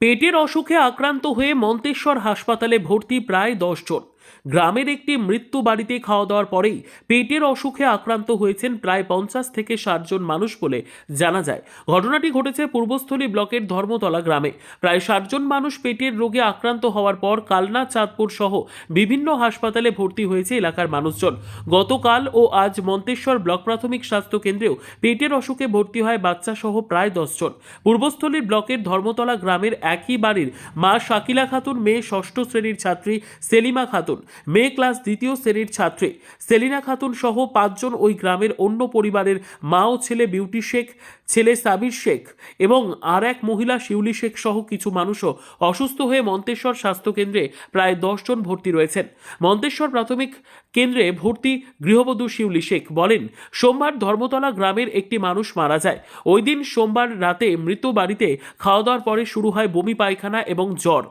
পেটের অসুখে আক্রান্ত হয়ে মন্তেশ্বর হাসপাতালে ভর্তি প্রায় জন। গ্রামের একটি মৃত্যু বাড়িতে খাওয়া দাওয়ার পরেই পেটের অসুখে আক্রান্ত হয়েছেন প্রায় পঞ্চাশ থেকে ষাট জন মানুষ বলে জানা যায়। ঘটনাটি ঘটেছে পূর্বস্থলী ব্লকের ধর্মতলা গ্রামে। প্রায় ষাট জন মানুষ পেটের রোগে আক্রান্ত হওয়ার পর কালনা, চাঁদপুর সহ বিভিন্ন হাসপাতালে ভর্তি হয়েছে এলাকার মানুষজন। গতকাল ও আজ মন্তেশ্বর ব্লক প্রাথমিক স্বাস্থ্য কেন্দ্রেও পেটের অসুখে ভর্তি হয় বাচ্চা সহ প্রায় দশজন পূর্বস্থলীর ব্লকের ধর্মতলা গ্রামের একই বাড়ির মা শাকিলা খাতুন, মেয়ে ষষ্ঠ শ্রেণির ছাত্রী সেলিমা খাতুন মেয়ে ক্লাস দ্বিতীয় শ্রেণির ছাত্রী। সেলিনা খাতুন সহ পাঁচজন ওই গ্রামের অন্য পরিবারের মা ও ছেলে বিউটি শেখ, ছেলে সাবির শেখ এবং আর এক মহিলা শিউলি শেখ সহ কিছু মানুষও অসুস্থ হয়ে মন্তেশ্বর স্বাস্থ্যকেন্দ্রে প্রায় দশজন ভর্তি রয়েছেন। মন্তেশ্বর প্রাথমিক কেন্দ্রে ভর্তি গৃহবধূ শিউলি শেখ বলেন, সোমবার ধর্মতলা গ্রামের একটি মানুষ মারা যায়। ওই দিন সোমবার রাতে মৃত বাড়িতে খাওয়া দাওয়ার পরে শুরু হয় বমি পায়খানা এবং জ্বর।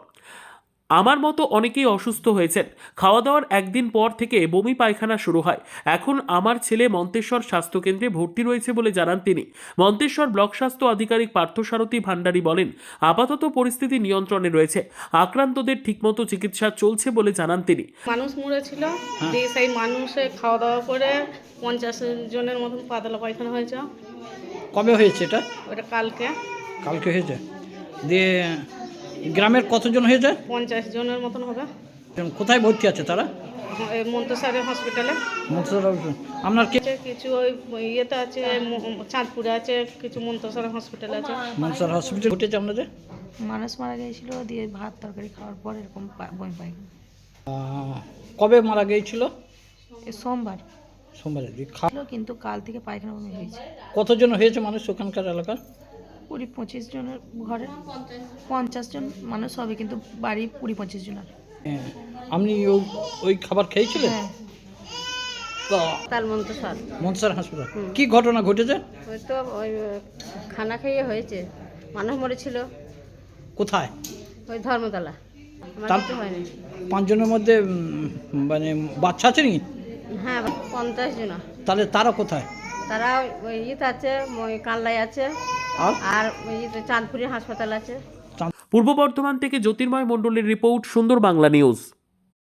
আমার মতো অনেকেই অসুস্থ হয়েছেন। খাওয়া দাওয়ার একদিন পর থেকে বমি পায়খানা শুরু হয়। এখন আমার ছেলে মন্তেশ্বর স্বাস্থ্যকেন্দ্রে ভর্তি রয়েছে বলে জানান তিনি। মন্তেশ্বর ব্লক স্বাস্থ্য আধিকারিক পার্থসারথী ভান্ডারী বলেন আপাতত পরিস্থিতি নিয়ন্ত্রণে রয়েছে। আক্রান্তদের ঠিকমতো চিকিৎসা চলছে বলে জানান তিনি। মানুষ মরেছিল দিয়ে সেই মানুষে খাওয়া দাওয়া করে পঞ্চাশ জনের মতন পাতলা পায়খানা হয়েছে। কবে হয়েছে এটা? ওটা কালকে। কালকে হয়েছে। দিয়ে গ্রামের কতজন হয়েছে? পঞ্চাশ জনের মতন হবে। কোথায় ভর্তি আছে তারা? এই মন্তসারের হসপিটালে আপনার কিছু ওই ইয়েতে আছে চাঁদপুরে আছে কিছু মন্তসারের হসপিটাল আছে। মনসার হসপিটাল ঘটেছে আপনাদের? মানুষ মারা গিয়েছিল দিয়ে ভাত তরকারি খাওয়ার পর এরকম কবে মারা গিয়েছিল? এ সোমবার। সোমবারে। দিয়ে কিন্তু কাল থেকে পায়খানা বমি হয়েছে। কতজন হয়েছে মানুষ ওখানকার এলাকার? কুড়ি পঁচিশ জনের ঘরে পঞ্চাশ জন মানুষ হবে কিন্তু বাড়ি কুড়ি পঁচিশ জনের। হ্যাঁ আপনি ওই ওই খাবার খেয়েছিলেন? হ্যাঁ। তো তাল মন্তসার মনসার হাসপাতাল। কি ঘটনা ঘটেছে? ওই তো ওই খানা খেয়ে হয়েছে। মানুষ মরেছিল। কোথায়? ওই ধর্মতলা। পাঁচজনের মধ্যে মানে বাচ্চা আছে নাকি? হ্যাঁ পঞ্চাশ জন তাহলে তারা কোথায়? তারা ওই ইয়েতে আছে ওই কানলায় আছে। আর? ওই চাঁদপুরের হাসপাতাল আছে। পূর্ব বর্ধমান থেকে জ্যোতির্ময় মণ্ডলের রিপোর্ট সুন্দর বাংলা নিউজ।